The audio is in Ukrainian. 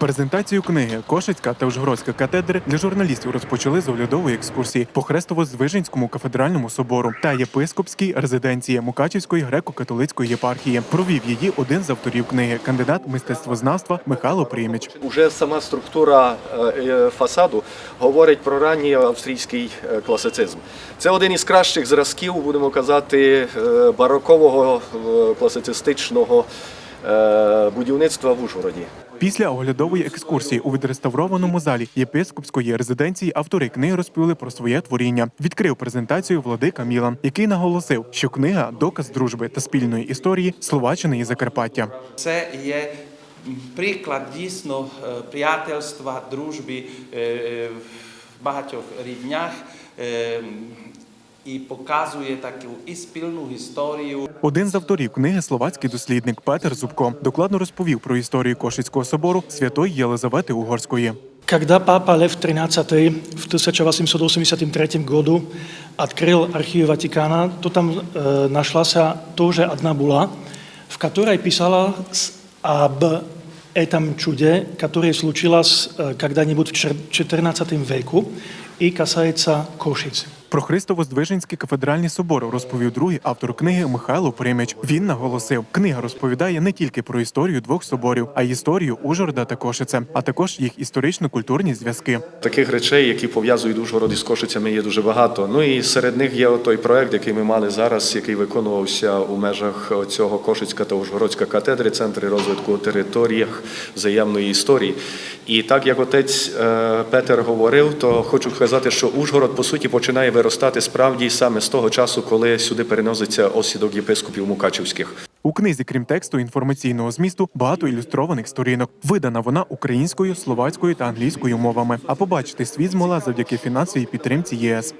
Презентацію книги Кошицька та Ужгородська катедри для журналістів розпочали з оглядової екскурсії по Хрестово-Звиженському кафедральному собору та єпископській резиденції Мукачівської греко-католицької єпархії. Провів її один з авторів книги, кандидат мистецтвознавства Михайло Приміч. Уже сама структура е, е, фасаду говорить про ранній австрійський е, класицизм. Це один із кращих зразків, будемо казати, барокового класицистичного будівництва в Ужгороді. Після оглядової екскурсії у відреставрованому залі єпископської резиденції автори книги розповіли про своє творіння. Відкрив презентацію владика Мілан, який наголосив, що книга доказ дружби та спільної історії Словаччини і Закарпаття. Це є приклад дійсно е, приятельства, дружби е, е, в багатьох ріднях е, і показує таку і спільну історію. Один з авторів книги словацький дослідник Петер Зубко докладно розповів про історію Кошицького собору святої Єлизавети Угорської. Когда папа Лев XIII в 1883 году открыл архив Ватикана, то там э, нашлась тоже одна була, в которой писала с- об этом чуде, которое случилось э, когда-нибудь в чер- XIV веку и касается Кошицы. Про Христово-Здвиженський кафедральний собор розповів другий автор книги Михайло Приміч. Він наголосив, книга розповідає не тільки про історію двох соборів, а й історію Ужгорода та Кошице, а також їх історично-культурні зв'язки. Таких речей, які пов'язують Ужгород із Кошицями, є дуже багато. Ну і серед них є той проект, який ми мали зараз, який виконувався у межах цього Кошицька та Ужгородська катедри, центри розвитку у територіях взаємної історії. І так як отець е, Петер говорив, то хочу сказати, що Ужгород по суті починає виростати справді саме з того часу, коли сюди переноситься осідок єпископів Мукачівських. У книзі, крім тексту інформаційного змісту, багато ілюстрованих сторінок. Видана вона українською, словацькою та англійською мовами. А побачити світ змогла завдяки фінансовій підтримці ЄС.